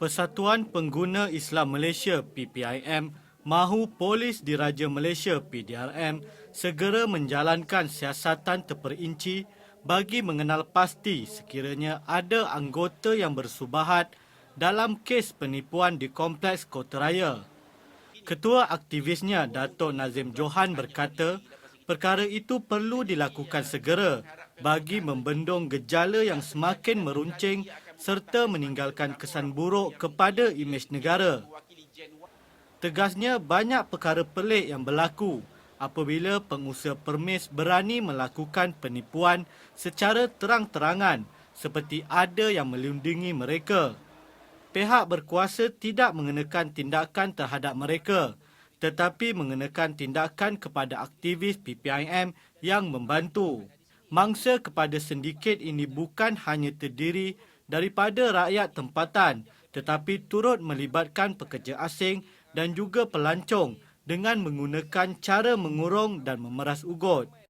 Persatuan Pengguna Islam Malaysia PPIM mahu Polis Diraja Malaysia PDRM segera menjalankan siasatan terperinci bagi mengenal pasti sekiranya ada anggota yang bersubahat dalam kes penipuan di Kompleks Kota Raya. Ketua aktivisnya Dato' Nazim Johan berkata, perkara itu perlu dilakukan segera bagi membendung gejala yang semakin meruncing serta meninggalkan kesan buruk kepada imej negara. Tegasnya banyak perkara pelik yang berlaku apabila pengusaha permis berani melakukan penipuan secara terang-terangan seperti ada yang melindungi mereka. Pihak berkuasa tidak mengenakan tindakan terhadap mereka tetapi mengenakan tindakan kepada aktivis PPIM yang membantu. Mangsa kepada sindiket ini bukan hanya terdiri daripada rakyat tempatan tetapi turut melibatkan pekerja asing dan juga pelancong dengan menggunakan cara mengurung dan memeras ugut.